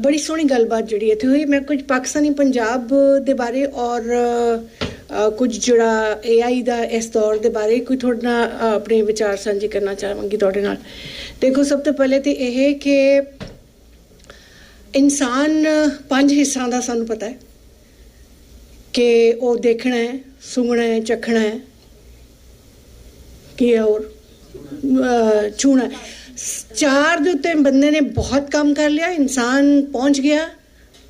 ਬੜੀ ਸੋਹਣੀ ਗੱਲਬਾਤ ਜਿਹੜੀ ਇੱਥੇ ਹੋਈ। ਮੈਂ ਕੁਝ ਪਾਕਿਸਤਾਨੀ ਪੰਜਾਬ ਦੇ ਬਾਰੇ ਔਰ ਕੁਝ ਜਿਹੜਾ AI ਦਾ ਇਸ ਦੌਰ ਦੇ ਬਾਰੇ ਕੋਈ ਤੁਹਾਡੇ ਨਾਲ ਆਪਣੇ ਵਿਚਾਰ ਸਾਂਝੇ ਕਰਨਾ ਚਾਹਾਂਗੀ ਤੁਹਾਡੇ ਨਾਲ। ਦੇਖੋ, ਸਭ ਤੋਂ ਪਹਿਲੇ ਤੇ ਇਹ ਕਿ ਇਨਸਾਨ ਪੰਜ ਹਿੱਸਿਆਂ ਦਾ ਸਾਨੂੰ ਪਤਾ ਹੈ ਕਿ ਉਹ ਦੇਖਣਾ ਹੈ, ਸੁਣਨਾ ਹੈ, ਚੱਖਣਾ ਹੈ, ਕੀ ਹੈ ਹੋਰ ਛੂਣਾ ਚਾਰ ਦੇ ਉੱਤੇ ਬੰਦੇ ਨੇ ਬਹੁਤ ਕੰਮ ਕਰ ਲਿਆ, ਇਨਸਾਨ ਪਹੁੰਚ ਗਿਆ।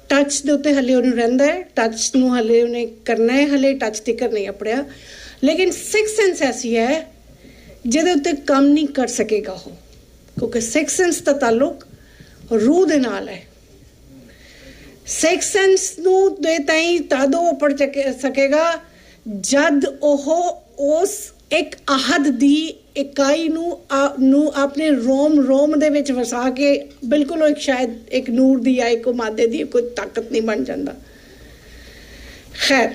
ਟੱਚ ਦੇ ਉੱਤੇ ਹਲੇ ਉਹਨੂੰ ਰਹਿੰਦਾ ਹੈ ਟੱਚ ਨੂੰ ਹਲੇ ਉਹਨੇ ਕਰਨਾ ਹੈ, ਹਲੇ ਟੱਚ ਤੇ ਨਹੀਂ ਅਪੜਿਆ। ਲੇਕਿਨ ਸਿਕਸ ਸੈਂਸ ਐਸੀ ਹੈ, ਜਿਹਦੇ ਉੱਤੇ ਕੰਮ ਨਹੀਂ ਕਰ ਸਕੇਗਾ ਉਹ। ਕਿਉਂਕਿ ਸਿਕਸ ਸੈਂਸ ਦਾ ਤਾਲੁਕ ਰੂਹ ਦੇ ਨਾਲ ਹੈ। ਸਿਕਸ ਸੈਂਸ ਨੂੰ ਦੇ ਤਾਈ ਤਦੋਂ ਪੜ ਸਕੇਗਾ, ਜਦ ਉਹ ਉਸ ਇੱਕ ਅਹਦ ਦੀ ਇਕਾਈ ਨੂੰ ਆ- ਨੂੰ ਆਪਣੇ ਰੋਮ ਰੋਮ ਦੇ ਵਿੱਚ ਵਸਾ ਕੇ ਬਿਲਕੁਲ ਉਹ ਇੱਕ ਸ਼ਾਇਦ ਇੱਕ ਨੂਰ ਦੀ ਜਾਂ ਇੱਕ ਮਾਦੇ ਦੀ ਕੋਈ ਤਾਕਤ ਨਹੀਂ ਬਣ ਜਾਂਦਾ। ਖੈਰ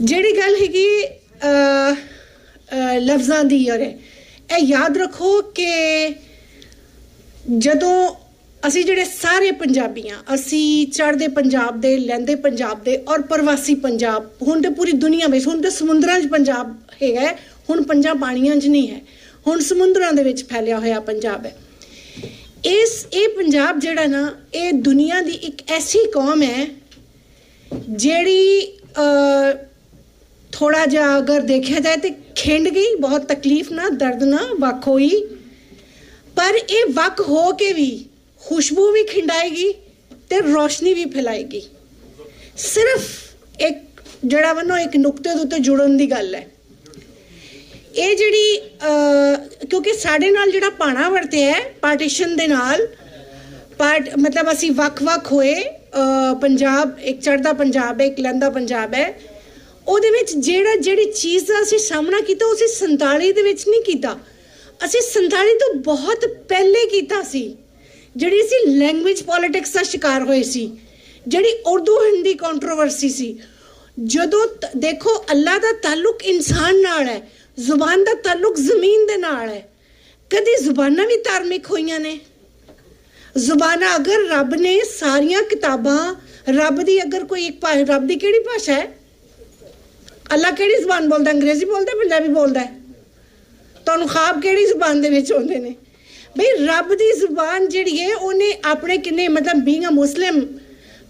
ਜਿਹੜੀ ਗੱਲ ਹੈਗੀ ਅ, ਲਫ਼ਜ਼ਾਂ ਦੀ ਔਰ ਇਹ ਯਾਦ ਰੱਖੋ ਕਿ ਜਦੋਂ ਅਸੀਂ ਜਿਹੜੇ ਸਾਰੇ ਪੰਜਾਬੀਆਂ ਅਸੀਂ ਚੜ੍ਹਦੇ ਪੰਜਾਬ ਦੇ ਲੈਂਦੇ ਪੰਜਾਬ ਦੇ ਔਰ ਪ੍ਰਵਾਸੀ ਪੰਜਾਬ ਹੁਣ ਤੇ ਪੂਰੀ ਦੁਨੀਆ ਵਿੱਚ ਹੁਣ ਤੇ ਸਮੁੰਦਰਾਂ 'ਚ ਪੰਜਾਬ ਹੈਗਾ ਹੁਣ ਪੰਜਾਬ ਪਾਣੀਆਂ 'ਚ ਨਹੀਂ ਹੈ ਹੁਣ ਸਮੁੰਦਰਾਂ ਦੇ ਵਿੱਚ ਫੈਲਿਆ ਹੋਇਆ ਪੰਜਾਬ ਹੈ। ਇਸ ਇਹ ਪੰਜਾਬ ਜਿਹੜਾ ਨਾ ਇਹ ਦੁਨੀਆ ਦੀ ਇੱਕ ਐਸੀ ਕੌਮ ਹੈ ਜਿਹੜੀ ਅ, ਥੋੜਾ ਜਿਹਾ ਅਗਰ ਦੇਖਿਆ ਜਾਏ ਤੇ ਖਿੰਡ ਗਈ ਬਹੁਤ ਤਕਲੀਫ ਨਾ ਦਰਦ ਨਾ ਵੱਖ ਹੋਈ ਪਰ ਇਹ ਵੱਖ ਹੋ ਕੇ ਵੀ ਖੁਸ਼ਬੂ ਵੀ ਖਿੰਡਾਏਗੀ ਤੇ ਰੋਸ਼ਨੀ ਵੀ ਫੈਲਾਏਗੀ ਸਿਰਫ ਇੱਕ ਜਿਹੜਾ ਵੱਲੋਂ ਇੱਕ ਨੁਕਤੇ ਦੇ ਉੱਤੇ ਜੁੜਨ ਦੀ ਗੱਲ ਹੈ ਇਹ ਜਿਹੜੀ ਕਿਉਂਕਿ ਸਾਡੇ ਨਾਲ ਜਿਹੜਾ ਪਾਣਾ ਵਰਤਿਆ ਹੈ ਪਾਰਟੀਸ਼ਨ ਦੇ ਨਾਲ ਪਾਰਟ ਮਤਲਬ ਅਸੀਂ ਵੱਖ-ਵੱਖ ਹੋਏ ਪੰਜਾਬ ਇੱਕ ਚੜਦਾ ਪੰਜਾਬ ਹੈ ਇੱਕ ਲੰਦਾ ਪੰਜਾਬ ਹੈ ਉਹਦੇ ਵਿੱਚ ਜਿਹੜਾ ਜਿਹੜੀ ਚੀਜ਼ ਦਾ ਅਸੀਂ ਸਾਹਮਣਾ ਕੀਤਾ ਉਹ ਅਸੀਂ 47 ਦੇ ਵਿੱਚ ਨਹੀਂ ਕੀਤਾ ਅਸੀਂ 47 ਤੋਂ ਬਹੁਤ ਪਹਿਲੇ ਕੀਤਾ ਸੀ ਜਿਹੜੀ ਸੀ ਲੈਂਗੁਏਜ ਪੋਲਿਟਿਕਸ ਦਾ ਸ਼ਿਕਾਰ ਹੋਏ ਸੀ, ਜਿਹੜੀ ਉਰਦੂ ਹਿੰਦੀ ਕੰਟਰੋਵਰਸੀ ਸੀ, ਜਦੋਂ ਤ- ਦੇਖੋ ਅੱਲਾ ਦਾ ਤਾਲੁਕ ਇਨਸਾਨ ਨਾਲ ਹੈ, ਜ਼ੁਬਾਨ ਦਾ ਤਾਲੁਕ ਜ਼ਮੀਨ ਦੇ ਨਾਲ ਹੈ, ਕਦੀ ਜ਼ੁਬਾਨਾਂ ਵੀ ਧਾਰਮਿਕ ਹੋਈਆਂ ਨੇ। ਜ਼ੁਬਾਨਾਂ ਅਗਰ ਰੱਬ ਨੇ ਸਾਰੀਆਂ ਕਿਤਾਬਾਂ, ਰੱਬ ਦੀ ਅਗਰ ਕੋਈ ਇੱਕ ਭਾਸ਼ਾ, ਰੱਬ ਦੀ ਕਿਹੜੀ ਭਾਸ਼ਾ ਹੈ? ਅੱਲਾ ਕਿਹੜੀ ਜ਼ੁਬਾਨ ਬੋਲਦਾ, ਅੰਗਰੇਜ਼ੀ ਬੋਲਦਾ, ਪੰਜਾਬੀ ਬੋਲਦਾ ਤੁਹਾਨੂੰ ਖਾਬ ਕਿਹੜੀ ਜ਼ੁਬਾਨ ਦੇ ਵਿੱਚ ਆਉਂਦੇ ਨੇ? ਬਈ ਰੱਬ ਦੀ ਜ਼ੁਬਾਨ ਜਿਹੜੀ ਹੈ, ਉਹਨੇ ਆਪਣੇ ਕਿੰਨੇ ਮਤਲਬ ਬੀਇੰਗ ਅ ਮੁਸਲਿਮ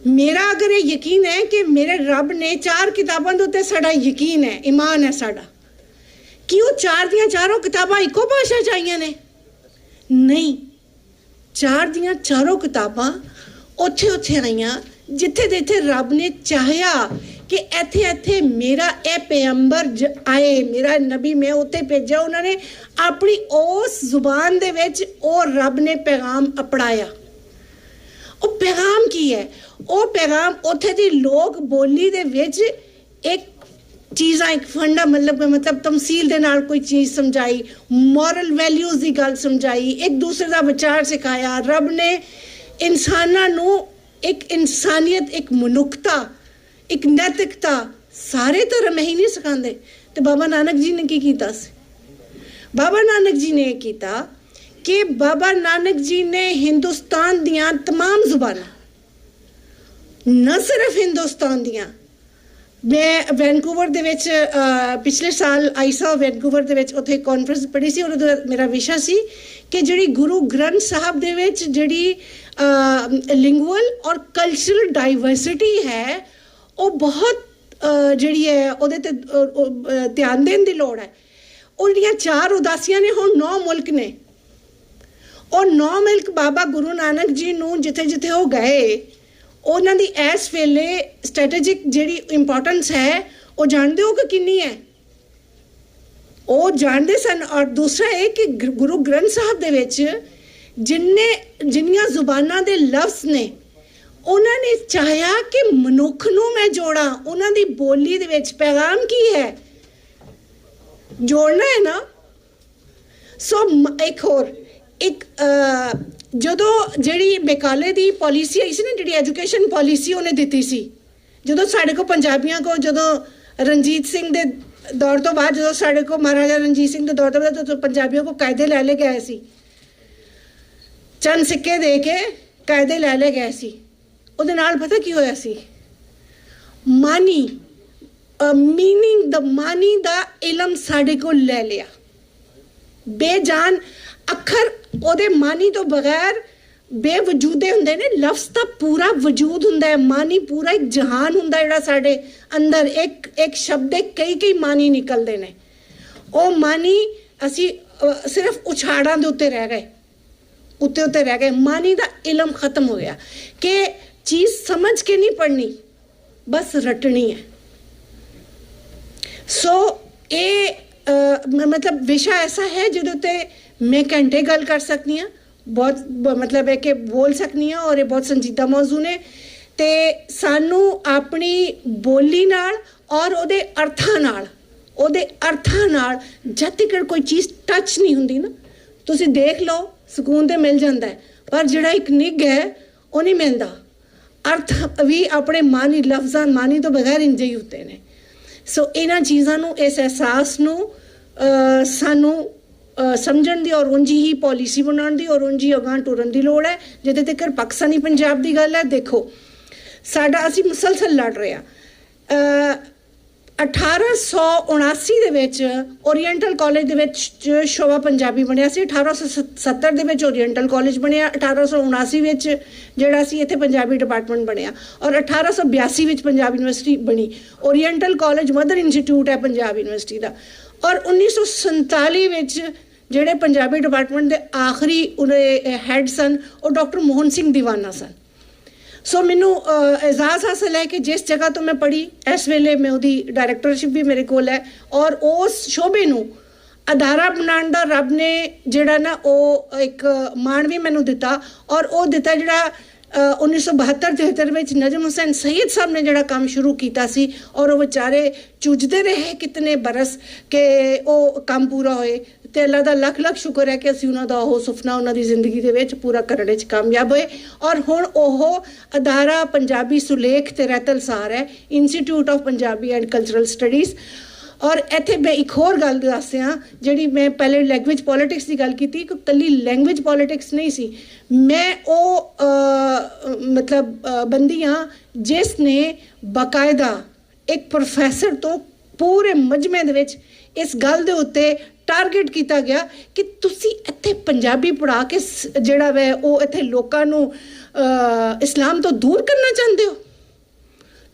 ਮੇਰਾ ਅਗਰ ਇਹ ਯਕੀਨ ਹੈ ਕਿ ਮੇਰੇ ਰੱਬ ਨੇ ਚਾਰ ਕਿਤਾਬਾਂ ਦੇ ਉੱਤੇ ਸਾਡਾ ਯਕੀਨ ਹੈ ਈਮਾਨ ਹੈ ਸਾਡਾ, ਕਿ ਉਹ ਚਾਰ ਦੀਆਂ ਚਾਰੋਂ ਕਿਤਾਬਾਂ ਇੱਕੋ ਭਾਸ਼ਾ ਚ ਆਈਆਂ ਨੇ? ਨਹੀਂ, ਚਾਰ ਦੀਆਂ ਚਾਰੋਂ ਕਿਤਾਬਾਂ ਉੱਥੇ ਉੱਥੇ ਆਈਆਂ ਜਿੱਥੇ ਜਿੱਥੇ ਰੱਬ ਨੇ ਚਾਹਿਆ ਕਿ ਇੱਥੇ ਇੱਥੇ ਮੇਰਾ ਇਹ ਪੈਗੰਬਰ ਆਏ, ਮੇਰਾ ਨਬੀ ਮੈਂ ਉੱਤੇ ਭੇਜਿਆ, ਉਹਨਾਂ ਨੇ ਆਪਣੀ ਉਸ ਜ਼ੁਬਾਨ ਦੇ ਵਿੱਚ ਉਹ ਰੱਬ ਨੇ ਪੈਗਾਮ ਅਪੜਾਇਆ ਉਹ ਪੈਗਾਮ ਕੀ ਹੈ? ਉਹ ਪੈਗਾਮ ਉੱਥੇ ਦੀ ਲੋਕ ਬੋਲੀ ਦੇ ਵਿੱਚ ਇੱਕ ਚੀਜ਼ਾਂ, ਇੱਕ ਫੰਡਾ ਮਤਲਬ ਮਤਲਬ ਤਮਸੀਲ ਦੇ ਨਾਲ ਕੋਈ ਚੀਜ਼ ਸਮਝਾਈ, ਮੋਰਲ ਵੈਲਿਊਜ਼ ਦੀ ਗੱਲ ਸਮਝਾਈ, ਇੱਕ ਦੂਸਰੇ ਦਾ ਵਿਚਾਰ ਸਿਖਾਇਆ। ਰੱਬ ਨੇ ਇਨਸਾਨਾਂ ਨੂੰ ਇੱਕ ਇਨਸਾਨੀਅਤ, ਇੱਕ ਮਨੁੱਖਤਾ ਇੱਕ ਨੈਤਿਕਤਾ ਸਾਰੇ ਧਰਮ ਹੀ ਨਹੀਂ ਸਿਖਾਉਂਦੇ ਤੇ ਬਾਬਾ ਨਾਨਕ ਜੀ ਨੇ ਕੀ ਕੀਤਾ ਸੀ ਬਾਬਾ ਨਾਨਕ ਜੀ ਨੇ ਇਹ ਕੀਤਾ ਕਿ ਬਾਬਾ ਨਾਨਕ ਜੀ ਨੇ ਹਿੰਦੁਸਤਾਨ ਦੀਆਂ तमाम ਜ਼ੁਬਾਨਾਂ ਨਾ ਸਿਰਫ ਹਿੰਦੁਸਤਾਨ ਦੀਆਂ ਮੈਂ ਵੈਨਕੂਵਰ ਦੇ ਵਿੱਚ ਅਹ, ਪਿਛਲੇ ਸਾਲ ਆਈ ਸਾਂ ਵੈਨਕੂਵਰ ਦੇ ਵਿੱਚ ਉੱਥੇ ਕਾਨਫਰੰਸ ਪੜ੍ਹੀ ਸੀ ਉਹਦਾ ਮੇਰਾ ਵਿਸ਼ਾ ਸੀ ਕਿ ਜਿਹੜੀ ਗੁਰੂ ਗ੍ਰੰਥ ਸਾਹਿਬ ਦੇ ਵਿੱਚ ਜਿਹੜੀ ਲਿੰਗੁਅਲ ਔਰ ਕਲਚਰਲ ਡਾਈਵਰਸਿਟੀ ਹੈ ਉਹ ਬਹੁਤ ਜਿਹੜੀ ਹੈ, ਉਹਦੇ ਤੇ ਧਿਆਨ ਦੇਣ ਦੀ ਲੋੜ ਹੈ। ਉਹ ਜਿਹੜੀਆਂ ਚਾਰ ਉਦਾਸੀਆਂ ਨੇ, ਹੁਣ ਨੌ ਮੁਲਕ ਨੇ। ਉਹ ਨੌ ਮਿਲਕ ਬਾਬਾ ਗੁਰੂ ਨਾਨਕ ਜੀ ਨੂੰ ਜਿੱਥੇ ਜਿੱਥੇ ਉਹ ਗਏ, ਉਹਨਾਂ ਦੀ ਇਸ ਵੇਲੇ ਸਟ੍ਰੈਟੇਜਿਕ ਜਿਹੜੀ ਇੰਪੋਰਟੈਂਸ ਹੈ, ਉਹ ਜਾਣਦੇ ਹੋ ਕਿ ਕਿੰਨੀ ਹੈ? ਉਹ ਜਾਣਦੇ ਸਨ ਔਰ ਦੂਸਰਾ ਇਹ ਕਿ ਗੁਰੂ ਗ੍ਰੰਥ ਸਾਹਿਬ ਦੇ ਵਿੱਚ ਜਿੰਨੇ, ਜਿੰਨੀਆਂ ਜ਼ੁਬਾਨਾਂ ਦੇ ਲਫ਼ਜ਼ ਨੇ ਉਹਨਾਂ ਨੇ ਚਾਹਿਆ ਕਿ ਮਨੁੱਖ ਨੂੰ ਮੈਂ ਜੋੜਾਂ। ਉਹਨਾਂ ਦੀ ਬੋਲੀ ਦੇ ਵਿੱਚ ਪੈਗਾਮ ਕੀ ਹੈ? ਜੋੜਨਾ ਹੈ ਨਾ? ਸੋ ਮ- ਇੱਕ ਹੋਰ, ਇੱਕ ਜਦੋਂ ਜਿਹੜੀ ਬੇਕਾਲੇ ਦੀ ਪਾਲਿਸੀ ਆਈ ਸੀ ਨਾ, ਜਿਹੜੀ ਐਜੂਕੇਸ਼ਨ ਪਾਲਿਸੀ ਉਹਨੇ ਦਿੱਤੀ ਸੀ, ਜਦੋਂ ਸਾਡੇ ਕੋ ਪੰਜਾਬੀਆਂ ਕੋ ਜਦੋਂ ਰਣਜੀਤ ਸਿੰਘ ਦੇ ਦੌਰ ਤੋਂ ਬਾਅਦ, ਜਦੋਂ ਸਾਡੇ ਕੋ ਮਹਾਰਾਜਾ ਰਣਜੀਤ ਸਿੰਘ ਦੇ ਦੌਰ ਤੋਂ ਬਾਅਦ, ਜਦੋਂ ਪੰਜਾਬੀਆਂ ਕੋ ਕਾਇਦੇ ਲੈ ਲਏ ਗਏ ਸੀ ਚੰਦ ਸਿੱਕੇ ਦੇ ਕੇ ਕਾਇਦੇ ਲੈ ਲਏ ਗਏ ਸੀ। ਉਹਦੇ ਨਾਲ ਪਤਾ ਕੀ ਹੋਇਆ ਸੀ? ਮਾਨੀ ਮੀਨਿੰਗ ਦਾ ਮਾਨੀ ਦਾ ਇਲਮ ਸਾਡੇ ਕੋਲ ਲੈ ਲਿਆ। ਬੇਜਾਨ ਅੱਖਰ ਉਹਦੇ ਮਾਨੀ ਤੋਂ ਬਗੈਰ ਬੇਵਜੂਦੇ ਹੁੰਦੇ ਨੇ। ਲਫ਼ਜ਼ ਤਾਂ ਪੂਰਾ ਵਜੂਦ ਹੁੰਦਾ ਹੈ। ਮਾਨੀ ਪੂਰਾ ਇੱਕ ਜਹਾਨ ਹੁੰਦਾ ਜਿਹੜਾ ਸਾਡੇ ਅੰਦਰ ਇੱਕ ਇੱਕ ਸ਼ਬਦ ਦੇ ਕਈ ਕਈ ਮਾਨੀ ਨਿਕਲਦੇ ਨੇ। ਉਹ ਮਾਨੀ ਅਸੀਂ ਸਿਰਫ ਉਛਾੜਾਂ ਦੇ ਉੱਤੇ ਰਹਿ ਗਏ। ਉੱਤੇ ਉੱਤੇ ਰਹਿ ਗਏ। ਮਾਨੀ ਦਾ ਇਲਮ ਖਤਮ ਹੋ ਗਿਆ। ਕਿ ਚੀਜ਼ ਸਮਝ ਕੇ ਨਹੀਂ ਪੜਨੀ ਬਸ ਰਟਣੀ ਹੈ ਸੋ ਇਹ ਮਤਲਬ ਵਿਸ਼ਾ ਐਸਾ ਹੈ ਜਿਹਦੇ ਉੱਤੇ ਮੈਂ ਘੰਟੇ ਗੱਲ ਕਰ ਸਕਦੀ ਹਾਂ ਬਹੁਤ ਬ- ਮਤਲਬ ਹੈ ਕਿ ਬੋਲ ਸਕਦੀ ਹਾਂ ਔਰ ਇਹ ਬਹੁਤ ਸੰਜੀਦਾ ਮੌਜੂ ਨੇ ਤੇ ਸਾਨੂੰ ਆਪਣੀ ਬੋਲੀ ਨਾਲ ਔਰ ਉਹਦੇ ਅਰਥਾਂ ਨਾਲ ਉਹਦੇ ਅਰਥਾਂ ਨਾਲ ਜਦ ਤੱਕ ਕੋਈ ਚੀਜ਼ ਟੱਚ ਨਹੀਂ ਹੁੰਦੀ ਨਾ ਤੁਸੀਂ ਦੇਖ ਲਓ ਸਕੂਨ ਤੇ ਮਿਲ ਜਾਂਦਾ ਪਰ ਜਿਹੜਾ ਇੱਕ ਨਿੱਘ ਹੈ ਉਹ ਨਹੀਂ ਮਿਲਦਾ ਅਰਥ ਵੀ ਆਪਣੇ ਮਾਨੀ ਲਫ਼ਜ਼ਾਂ ਮਾਨੀ ਤੋਂ ਬਗੈਰ ਇੰਜੇ ਹੀ ਹੁੰਦੇ ਨੇ। ਸੋ ਇਹਨਾਂ ਚੀਜ਼ਾਂ ਨੂੰ, ਇਸ ਅਹਿਸਾਸ ਨੂੰ ਸਾਨੂੰ ਸਮਝਣ ਦੀ ਔਰ ਉਂਝੀ ਹੀ ਪਾਲਿਸੀ ਬਣਾਉਣ ਦੀ ਔਰ ਉਂਝ ਹੀ ਅਗਾਂਹ ਟੁਰਨ ਦੀ ਲੋੜ ਹੈ, ਜਿਹਦੇ ਤੱਕ ਪਾਕਿਸਤਾਨੀ ਪੰਜਾਬ ਦੀ ਗੱਲ ਹੈ। ਦੇਖੋ, ਸਾਡਾ ਅਸੀਂ ਮੁਸਲਸਲ ਲੜ ਰਹੇ ਹਾਂ। 1879 ਦੇ ਵਿੱਚ ਓਰੀਐਂਟਲ ਕਾਲਜ ਦੇ ਵਿੱਚ ਸ਼ੋਭਾ ਪੰਜਾਬੀ ਬਣਿਆ ਸੀ 1870 ਦੇ ਵਿੱਚ ਓਰੀਐਂਟਲ ਕਾਲਜ ਬਣਿਆ 1879 ਵਿੱਚ ਜਿਹੜਾ ਸੀ ਇੱਥੇ ਪੰਜਾਬੀ ਡਿਪਾਰਟਮੈਂਟ ਬਣਿਆ ਔਰ 1882 ਵਿੱਚ ਪੰਜਾਬ ਯੂਨੀਵਰਸਿਟੀ ਬਣੀ। ਓਰੀਐਂਟਲ ਕਾਲਜ ਮਦਰ ਇੰਸਟੀਚਿਊਟ ਹੈ ਪੰਜਾਬ ਯੂਨੀਵਰਸਿਟੀ ਦਾ। ਔਰ 1947 ਵਿੱਚ ਜਿਹੜੇ ਪੰਜਾਬੀ ਡਿਪਾਰਟਮੈਂਟ ਦੇ ਆਖਰੀ ਉਹਨੇ ਹੈੱਡ ਸਨ, ਉਹ ਡਾਕਟਰ ਮੋਹਨ ਸਿੰਘ ਦੀਵਾਨਾ ਸਨ। ਸੋ ਮੈਨੂੰ ਅਹ, ਇਜਾਜ਼ ਹਾਸਲ ਹੈ ਕਿ ਜਿਸ ਜਗ੍ਹਾ ਤੋਂ ਮੈਂ ਪੜ੍ਹੀ ਇਸ ਵੇਲੇ ਮੈਂ ਉਹਦੀ ਡਾਇਰੈਕਟਰਸ਼ਿਪ ਵੀ ਮੇਰੇ ਕੋਲ ਹੈ ਔਰ ਉਸ ਸ਼ੋਬੇ ਨੂੰ ਅਦਾਰਾ ਬਣਾਉਣ ਦਾ ਰੱਬ ਨੇ ਜਿਹੜਾ ਨਾ ਉਹ ਇੱਕ ਮਾਣ ਵੀ ਮੈਨੂੰ ਦਿੱਤਾ ਔਰ ਉਹ ਦਿੱਤਾ ਜਿਹੜਾ ਅਹ, 1972 73 ਵਿੱਚ ਨਜਮ ਹੁਸੈਨ ਸਈਦ ਸਾਹਿਬ ਨੇ ਜਿਹੜਾ ਕੰਮ ਸ਼ੁਰੂ ਕੀਤਾ ਸੀ ਔਰ ਉਹ ਵਿਚਾਰੇ ਚੁੱਜਦੇ ਰਹੇ ਕਿਤਨੇ ਬਰਸ ਕਿ ਉਹ ਕੰਮ ਪੂਰਾ ਹੋਏ। ਤੇ ਅੱਲਾ ਦਾ ਲੱਖ ਲੱਖ ਸ਼ੁਕਰ ਹੈ ਕਿ ਅਸੀਂ ਉਹਨਾਂ ਦਾ ਉਹ ਸੁਪਨਾ ਉਹਨਾਂ ਦੀ ਜ਼ਿੰਦਗੀ ਦੇ ਵਿੱਚ ਪੂਰਾ ਕਰਨ ਵਿੱਚ ਕਾਮਯਾਬ ਹੋਏ। ਔਰ ਹੁਣ ਉਹ ਅਦਾਰਾ ਪੰਜਾਬੀ ਸੁਲੇਖ ਤੇ ਰਹਿਤਲਸਾਰ ਹੈ institute of Punjabi and cultural studies ਔਰ ਇੱਥੇ ਮੈਂ ਇੱਕ ਹੋਰ ਗੱਲ ਦੱਸਿਆ ਜਿਹੜੀ ਮੈਂ ਪਹਿਲੇ ਲੈਂਗੁਏਜ ਪੋਲਿਟਿਕਸ ਦੀ ਗੱਲ ਕੀਤੀ ਕਿ ਕੱਲੀ ਲੈਂਗੁਏਜ ਪੋਲਿਟਿਕਸ ਨਹੀਂ ਸੀ। ਮੈਂ ਉਹ ਮਤਲਬ ਅਹ, ਬੰਦੀਆਂ ਜਿਸ ਨੇ ਬਕਾਇਦਾ ਇੱਕ ਪ੍ਰੋਫੈਸਰ ਤੋਂ ਪੂਰੇ ਮਜਮੇ ਦੇ ਵਿੱਚ ਇਸ ਗੱਲ ਦੇ ਉੱਤੇ ਟਾਰਗੇਟ ਕੀਤਾ ਗਿਆ ਕਿ ਤੁਸੀਂ ਇੱਥੇ ਪੰਜਾਬੀ ਪੜ੍ਹਾ ਕੇ ਸ- ਜਿਹੜਾ ਵੈ, ਉਹ ਇੱਥੇ ਲੋਕਾਂ ਨੂੰ ਇਸਲਾਮ ਤੋਂ ਦੂਰ ਕਰਨਾ ਚਾਹੁੰਦੇ ਹੋ?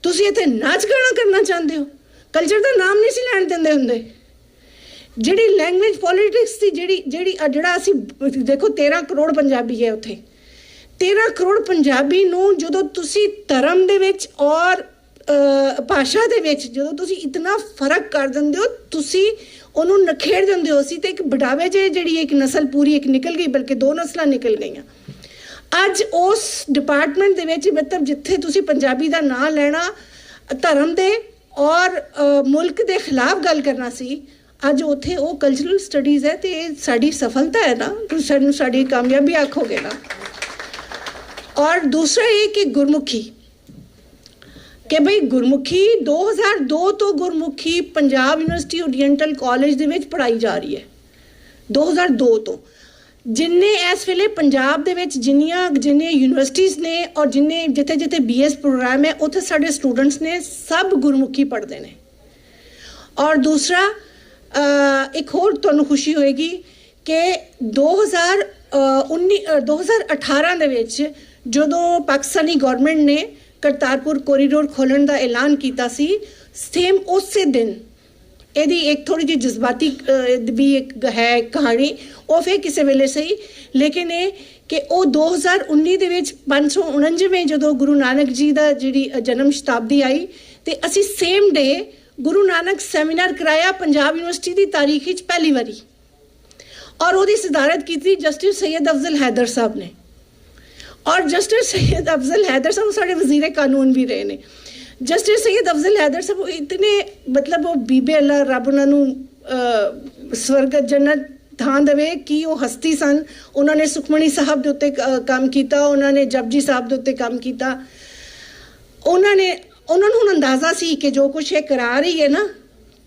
ਤੁਸੀਂ ਇੱਥੇ ਨਾਚ ਗਾਣਾ ਕਰਨਾ ਚਾਹੁੰਦੇ ਹੋ? ਕਲਚਰ ਦਾ ਨਾਮ ਨਹੀਂ ਸੀ ਲੈਣ ਦਿੰਦੇ ਹੁੰਦੇ। ਜਿਹੜੀ ਲੈਂਗੁਏਜ ਪੋਲਿਟਿਕਸ ਦੀ ਜਿਹੜੀ ਜਿਹੜੀ ਜਿਹੜਾ ਅਸੀਂ ਦੇਖੋ 13 ਕਰੋੜ ਪੰਜਾਬੀ ਹੈ ਉੱਥੇ। 13 ਕਰੋੜ ਪੰਜਾਬੀ ਨੂੰ ਜਦੋਂ ਤੁਸੀਂ ਧਰਮ ਦੇ ਵਿੱਚ ਔਰ ਭਾਸ਼ਾ ਦੇ ਵਿੱਚ ਜਦੋਂ ਤੁਸੀਂ ਇਤਨਾ ਫ਼ਰਕ ਕਰ ਦਿੰਦੇ ਹੋ, ਤੁਸੀਂ ਉਹਨੂੰ ਨਖੇੜ ਦਿੰਦੇ ਹੋ। ਸੀ ਤੇ ਇੱਕ ਬਟਾਵੇ 'ਚ ਜਿਹੜੀ ਇੱਕ ਨਸਲ ਪੂਰੀ ਇੱਕ ਨਿਕਲ ਗਈ, ਬਲਕਿ ਦੋ ਨਸਲਾਂ ਨਿਕਲ ਗਈਆਂ। ਅੱਜ ਉਸ ਡਿਪਾਰਟਮੈਂਟ ਦੇ ਵਿੱਚ ਮਤਲਬ ਜਿੱਥੇ ਤੁਸੀਂ ਪੰਜਾਬੀ ਦਾ ਨਾਂ ਲੈਣਾ, ਧਰਮ ਦੇ ਔਰ ਮੁਲਕ ਦੇ ਖਿਲਾਫ ਗੱਲ ਕਰਨਾ ਸੀ, ਅੱਜ ਉੱਥੇ ਉਹ ਕਲਚਰਲ ਸਟੱਡੀਜ਼ ਹੈ ਤੇ ਇਹ ਸਾਡੀ ਸਫਲਤਾ ਹੈ ਨਾ। ਤੁਸੀਂ ਸਾਨੂੰ ਸਾਡੀ ਕਾਮਯਾਬੀ ਆਖੋਗੇ ਨਾ। ਔਰ ਦੂਸਰਾ ਇਹ ਕਿ ਗੁਰਮੁਖੀ ਕਿ ਬਈ ਗੁਰਮੁਖੀ 2002 ਤੋਂ Gurmukhi Punjab university oriental college ਦੇ ਵਿੱਚ ਪੜਾਈ ਜਾ ਰਹੀ ਹੈ। 2002 ਤੋਂ। ਜਿੰਨੇ ਇਸ ਵੇਲੇ ਪੰਜਾਬ ਦੇ ਵਿੱਚ ਜਿੰਨੀਆਂ ਜਿੰਨੇ ਯੂਨੀਵਰਸਿਟੀਆਂ ਨੇ ਔਰ ਜਿੰਨੇ ਜਿੱਥੇ ਜਿੱਥੇ ਬੀਐਸ ਪ੍ਰੋਗਰਾਮ ਹੈ ਉੱਥੇ ਸਾਡੇ ਸਟੂਡੈਂਟਸ ਨੇ ਸਭ ਗੁਰਮੁਖੀ ਪੜ੍ਹਦੇ ਨੇ। ਔਰ ਦੂਸਰਾ ਇੱਕ ਹੋਰ ਤੁਹਾਨੂੰ ਖੁਸ਼ੀ ਹੋਏਗੀ ਕਿ 2019 ਅ, 2018 ਦੇ ਵਿੱਚ ਜਦੋਂ ਪਾਕਿਸਤਾਨੀ ਗਵਰਨਮੈਂਟ ਨੇ ਕਰਤਾਰਪੁਰ ਕੋਰੀਡੋਰ ਖੋਲਣ ਦਾ ਐਲਾਨ ਕੀਤਾ ਸੀ। ਸੇਮ ਉਸੇ ਦਿਨ ਇਹਦੀ ਇੱਕ ਥੋੜੀ ਜਿਹੀ ਜਜ਼ਬਾਤੀ ਵੀ ਇੱਕ ਹੈ ਕਹਾਣੀ, ਉਹ ਫੇਰ ਕਿਸੇ ਵੇਲੇ ਸਹੀ। ਲੇਕਿਨ ਇਹ ਕਿ ਉਹ 2019 ਦੇ ਵਿੱਚ 549 ਜਦੋਂ ਗੁਰੂ ਨਾਨਕ ਜੀ ਦਾ ਜਿਹੜੀ ਜਨਮ ਸ਼ਤਾਬਦੀ ਆਈ ਤੇ ਅਸੀਂ same day Guru Nanak seminar ਕਰਾਇਆ ਪੰਜਾਬ ਯੂਨੀਵਰਸਿਟੀ ਦੀ ਤਾਰੀਖ ਵਿੱਚ ਪਹਿਲੀ ਵਾਰੀ। ਔਰ ਉਹਦੀ ਸਦਾਰਤ ਕੀਤੀ ਜਸਟਿਸ ਸੈਯਦ ਅਫਜ਼ਲ ਹੈਦਰ ਸਾਹਿਬ ਨੇ। ਔਰ ਜਸਟਿਸ ਸੈਦ ਅਫਜ਼ਲ ਹੈਦਰ ਸਾਹਿਬ ਸਾਡੇ ਵਜ਼ੀਰ ਕਾਨੂੰਨ ਵੀ ਰਹੇ ਨੇ। ਜਸਟਿਸ ਸੈਯਦ ਅਫਜ਼ਲ ਹੈਦਰ ਸਾਹਿਬ ਉਹ ਇਤਨੇ ਮਤਲਬ ਉਹ ਬੀਬੇ ਅੱਲਾ, ਰੱਬ ਉਹਨਾਂ ਨੂੰ ਸਵਰਗ, ਜੰਨਤ ਥਾਂ ਦੇਵੇ ਕਿ ਉਹ ਹਸਤੀ ਸਨ। ਉਹਨਾਂ ਨੇ ਸੁਖਮਣੀ ਸਾਹਿਬ ਦੇ ਉੱਤੇ ਕੰਮ ਕੀਤਾ, ਉਹਨਾਂ ਨੇ ਜਪਜੀ ਸਾਹਿਬ ਦੇ ਉੱਤੇ ਕੰਮ ਕੀਤਾ। ਉਹਨਾਂ ਨੇ, ਉਹਨਾਂ ਨੂੰ ਹੁਣ ਅੰਦਾਜ਼ਾ ਸੀ ਕਿ ਜੋ ਕੁਝ ਇਹ ਕਰਾ ਰਹੀ ਹੈ ਨਾ,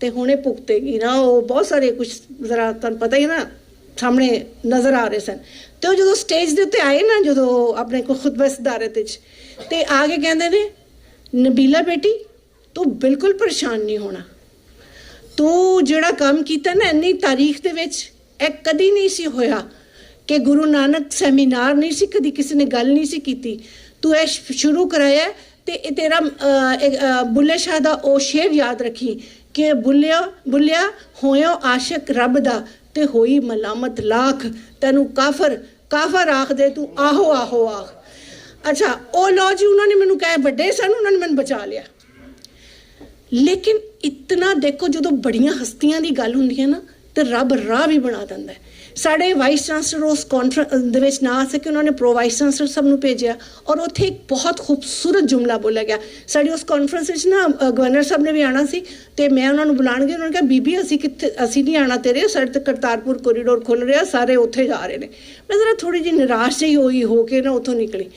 ਤੇ ਹੁਣੇ ਭੁਗਤੇਗੀ ਨਾ, ਉਹ ਬਹੁਤ ਸਾਰੇ ਕੁਝ ਜ਼ਰਾ ਤੁਹਾਨੂੰ ਪਤਾ ਹੀ ਹੈ ਨਾ। ਸਾਹਮਣੇ ਨਜ਼ਰ ਆ ਰਹੇ ਸਨ। ਤੇ ਉਹ ਜਦੋਂ ਸਟੇਜ ਦੇ ਉੱਤੇ ਆਏ ਨਾ, ਜਦੋਂ ਆਪਣੇ ਕੋ ਖੁਤਬਾ ਸਦਾਰਤ ਵਿੱਚ ਤੇ ਆ ਕੇ ਕਹਿੰਦੇ ਨੇ, ਨਬੀਲਾ ਬੇਟੀ, ਤੂੰ ਬਿਲਕੁਲ ਪਰੇਸ਼ਾਨ ਨਹੀਂ ਹੋਣਾ। ਤੂੰ ਜਿਹੜਾ ਕੰਮ ਕੀਤਾ ਨਾ, ਇੰਨੀ ਤਾਰੀਖ ਦੇ ਵਿੱਚ, ਇਹ ਕਦੀ ਨਹੀਂ ਸੀ ਹੋਇਆ ਕਿ ਗੁਰੂ ਨਾਨਕ ਸੈਮੀਨਾਰ ਨਹੀਂ ਸੀ, ਕਦੀ ਕਿਸੇ ਨੇ ਗੱਲ ਨਹੀਂ ਸੀ ਕੀਤੀ। ਤੂੰ ਇਹ ਸ਼ੁਰੂ ਕਰਾਇਆ ਹੈ ਤੇ ਇਹ ਤੇਰਾ ਬੁੱਲੇ ਸ਼ਾਹ ਦਾ ਉਹ ਸ਼ੇਰ ਯਾਦ ਰੱਖੀ ਕਿ ਬੁੱਲਿਆ ਬੁੱਲਿਆ, ਹੋਇਓ ਆਸ਼ਿਕ ਰੱਬ ਦਾ। ਤੇ ਹੋਈ ਮਲਾਮਤ ਲੱਖ, ਤੈਨੂੰ ਕਾਫਰ ਕਾਫਰ ਆਖਦੇ, ਤੂੰ ਆਹੋ ਆਹੋ ਆਖ। ਅੱਛਾ, ਉਹ ਲੋ ਜੀ, ਉਹਨਾਂ ਨੇ ਮੈਨੂੰ ਕਹਿ, ਵੱਡੇ ਸਨ, ਉਹਨਾਂ ਨੇ ਮੈਨੂੰ ਬਚਾ ਲਿਆ। ਲੇਕਿਨ ਇਤਨਾ ਦੇਖੋ, ਜਦੋਂ ਬੜੀਆਂ ਹਸਤੀਆਂ ਦੀ ਗੱਲ ਹੁੰਦੀ ਹੈ ਨਾ, ਤੇ ਰੱਬ ਰਾਹ ਵੀ ਬਣਾ ਦਿੰਦਾ ਹੈ। ਸਾਡੇ ਵਾਈਸ ਚਾਂਸਲਰ ਉਸ ਕਾਨਫਰੰਸ ਦੇ ਵਿੱਚ ਨਾ ਆ ਸਕੇ, ਉਹਨਾਂ ਨੇ ਪ੍ਰੋ ਵਾਈਸ ਚਾਂਸਲਰ ਸਭ ਨੂੰ ਭੇਜਿਆ ਔਰ ਉੱਥੇ ਇੱਕ ਬਹੁਤ ਖੂਬਸੂਰਤ ਜੁਮਲਾ ਬੋਲਿਆ ਗਿਆ। ਸਾਡੀ ਉਸ ਕਾਨਫਰੰਸ ਵਿੱਚ ਨਾ ਗਵਰਨਰ ਸਾਹਿਬ ਨੇ ਵੀ ਆਣਾ ਸੀ ਤੇ ਮੈਂ ਉਹਨਾਂ ਨੂੰ ਬੁਲਾਣਗੇ ਉਹਨਾਂ ਨੇ ਕਿਹਾ, ਬੀਬੀ, ਅਸੀਂ ਕਿੱਥੇ, ਅਸੀਂ ਨਹੀਂ ਆਣਾ ਤੇਰੇ, ਸਾਡੇ ਤੇ ਕਰਤਾਰਪੁਰ ਕੋਰੀਡੋਰ ਖੁੱਲ ਰਿਹਾ, ਸਾਰੇ ਉੱਥੇ ਜਾ ਰਹੇ ਨੇ। ਮੈਂ ਜ਼ਰਾ ਥੋੜੀ ਜਿਹੀ ਨਿਰਾਸ਼ ਜਿਹੀ ਹੋਈ, ਹੋ ਕੇ ਨਾ ਉੱਥੋਂ ਨਿਕਲੀ।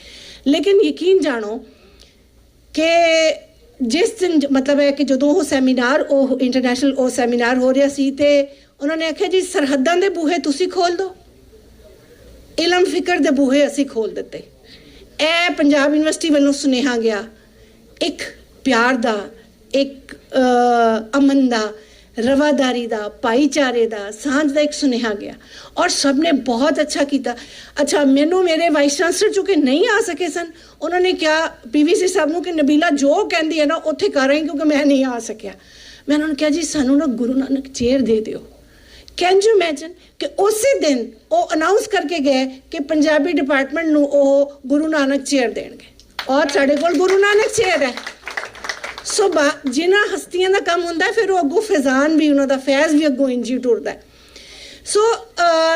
ਲੇਕਿਨ ਯਕੀਨ ਜਾਣੋ ਕਿ ਜਿਸ ਦਿਨ ਮਤਲਬ ਹੈ ਕਿ ਜਦੋਂ ਉਹ ਸੈਮੀਨਾਰ, ਉਹ ਇੰਟਰਨੈਸ਼ਨਲ ਉਹ ਸੈਮੀਨਾਰ ਹੋ ਰਿਹਾ ਸੀ ਤੇ ਉਹਨਾਂ ਨੇ ਆਖਿਆ, ਜੀ, ਸਰਹੱਦਾਂ ਦੇ ਬੂਹੇ ਤੁਸੀਂ ਖੋਲ ਦਿਓ ਇਲਮ ਫਿਕਰ ਦੇ ਬੂਹੇ ਅਸੀਂ ਖੋਲ ਦਿੱਤੇ। ਇਹ ਪੰਜਾਬ ਯੂਨੀਵਰਸਿਟੀ ਵੱਲੋਂ ਸੁਨੇਹਾ ਗਿਆ। ਇੱਕ ਪਿਆਰ ਦਾ, ਇੱਕ ਅਮਨ ਦਾ, ਰਵਾਦਾਰੀ ਦਾ, ਭਾਈਚਾਰੇ ਦਾ, ਸਾਂਝ ਦਾ ਇੱਕ ਸੁਨੇਹਾ ਗਿਆ। ਔਰ ਸਭ ਨੇ ਬਹੁਤ ਅੱਛਾ ਕੀਤਾ। ਅੱਛਾ, ਮੈਨੂੰ ਮੇਰੇ ਵਾਈਸ ਚਾਂਸਲਰ ਚੁੱਕੇ ਨਹੀਂ ਆ ਸਕੇ ਸਨ। ਉਹਨਾਂ ਨੇ ਕਿਹਾ ਪੀਵੀਸੀ ਸਾਹਿਬ ਨੂੰ ਕਿ ਨਬੀਲਾ ਜੋ ਕਹਿੰਦੀ ਹੈ ਨਾ, ਉੱਥੇ ਕਰ ਰਹੀ ਕਿਉਂਕਿ ਮੈਂ ਨਹੀਂ ਆ ਸਕਿਆ। ਮੈਂ ਉਹਨਾਂ ਨੂੰ ਕਿਹਾ, ਜੀ, ਸਾਨੂੰ ਨਾ ਗੁਰੂ ਨਾਨਕ ਚੇਅਰ ਦੇ ਦਿਓ। ਕੈਨ ਯੂ ਇਮੇਜਿਨ ਕਿ ਉਸੇ ਦਿਨ ਉਹ ਅਨਾਉਂਸ ਕਰਕੇ ਗਏ ਕਿ ਪੰਜਾਬੀ ਡਿਪਾਰਟਮੈਂਟ ਨੂੰ ਉਹ ਗੁਰੂ ਨਾਨਕ ਚੇਅਰ ਦੇਣਗੇ। ਔਰ ਸਾਡੇ ਕੋਲ ਗੁਰੂ ਨਾਨਕ ਚੇਅਰ ਹੈ। ਸੋ ਬਾ, ਜਿਨ੍ਹਾਂ ਹਸਤੀਆਂ ਦਾ ਕੰਮ ਹੁੰਦਾ, ਫਿਰ ਉਹ ਅੱਗੋਂ ਫੈਜ਼ਾਨ ਵੀ, ਉਹਨਾਂ ਦਾ ਫੈਜ਼ ਵੀ ਅੱਗੋਂ ਇੰਜੀ ਟੁਰਦਾ ਸੋ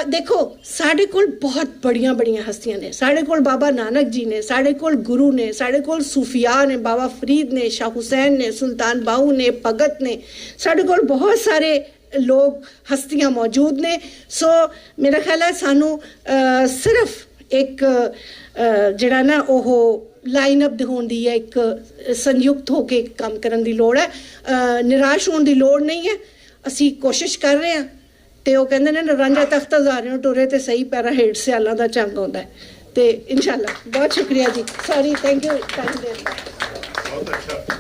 ਦੇਖੋ, ਸਾਡੇ ਕੋਲ ਬਹੁਤ ਬੜੀਆਂ ਬੜੀਆਂ ਹਸਤੀਆਂ ਨੇ। ਸਾਡੇ ਕੋਲ ਬਾਬਾ ਨਾਨਕ ਜੀ ਨੇ, ਸਾਡੇ ਕੋਲ ਗੁਰੂ ਨੇ, ਸਾਡੇ ਕੋਲ ਸੂਫੀਆ ਨੇ, ਬਾਬਾ ਫਰੀਦ ਨੇ, ਸ਼ਾਹ ਹੁਸੈਨ ਨੇ, ਸੁਲਤਾਨ ਬਾਹੂ ਨੇ, ਭਗਤ ਨੇ, ਸਾਡੇ ਕੋਲ ਬਹੁਤ ਸਾਰੇ ਲੋਕ ਹਸਤੀਆਂ ਮੌਜੂਦ ਨੇ। ਸੋ ਮੇਰਾ ਖਿਆਲ ਹੈ ਸਾਨੂੰ ਸਿਰਫ ਇੱਕ ਜਿਹੜਾ ਨਾ ਉਹ ਲਾਈਨ ਅਪ ਹੋਣ ਦੀ ਹੈ ਇੱਕ ਸੰਯੁਕਤ ਹੋ ਕੇ ਕੰਮ ਕਰਨ ਦੀ ਲੋੜ ਹੈ। ਨਿਰਾਸ਼ ਹੋਣ ਦੀ ਲੋੜ ਨਹੀਂ ਹੈ। ਅਸੀਂ ਕੋਸ਼ਿਸ਼ ਕਰ ਰਹੇ ਹਾਂ ਤੇ ਉਹ ਕਹਿੰਦੇ ਨੇ ਰਾਂਝਾ ਤਖਤ ਹਜ਼ਾਰਿਓਂ ਟੁਰੇ ਤੇ ਸਹੀ ਪੈਰਾ ਹੇਠ ਸਿਆਲਾਂ ਦਾ ਚੰਗ ਆਉਂਦਾ ਹੈ। ਤੇ ਇਨਸ਼ਾਅੱਲਾ, ਬਹੁਤ ਸ਼ੁਕਰੀਆ ਜੀ। Sorry thank you thank you ਬਹੁਤ ਅੱਛਾ।